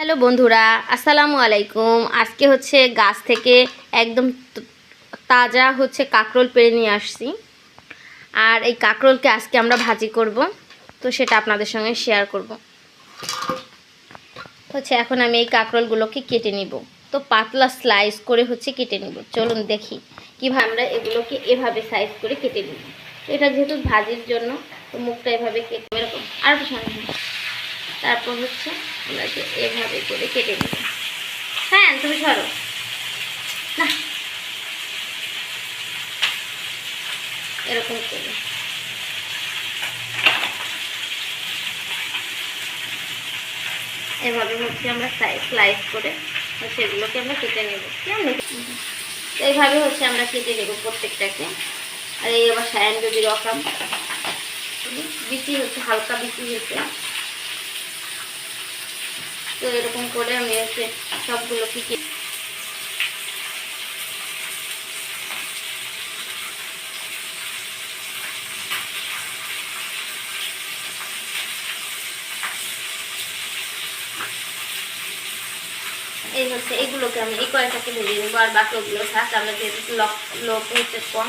Hello বন্ধুরা, আসসালামু আলাইকুম। আজকে হচ্ছে গাছ থেকে একদম তাজা হচ্ছে কাঁকরোল পেড়ে নিয়ে আসছি। আর এই কাঁকরোলকে আজকে আমরা ভাজি করব, তো সেটা আপনাদের সঙ্গে শেয়ার করব। হচ্ছে এখন আমি এই কাঁকরোলগুলোকে কেটে নিব। তো পাতলা স্লাইস করে হচ্ছে কেটে নিব। চলুন দেখি কীভাবে আমরা এগুলোকে এভাবে সাইজ করে কেটে নিব। এটা যেহেতু ভাজির জন্য, তো মুখটা এভাবে কেটে এরকম আর হ্যাঁ। তারপর হচ্ছে যে এভাবে করে কেটে নেব। হ্যাঁ তুমি সরো। না। এরকম করে। এভাবে হচ্ছে আমরা স্লাইস করে এগুলোকে আমরা কেটে নেব। কেমন? এইভাবে হচ্ছে আমরা কেটে নেব প্রত্যেকটাকে। আর এই আবার সায়ান যদি রকম, বিচি হচ্ছে, হালকা বিচি হচ্ছে। তো এরকম করে আমি হচ্ছে সবগুলো কি এই হচ্ছে, এগুলোকে আমি এই কয়টাকে ভেজে নেব আর বাকি ওগুলো থাক, আমরা যেহেতু লোক লোক হচ্ছে কম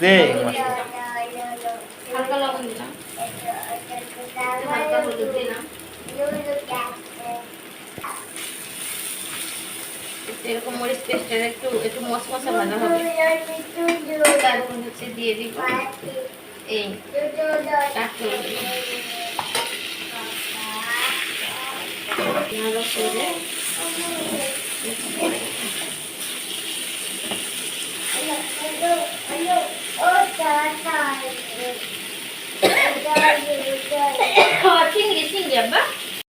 দে হালকা লবণ দিলাম হালকা হলুদ দিলাম এরকম মরিচ পেস্টের একটু একটু মশমশা ভাজা হবে। তারপর হচ্ছে দিয়ে দিব এই কাঁকরোল নাড়া করে খাওয়া চিংড়ি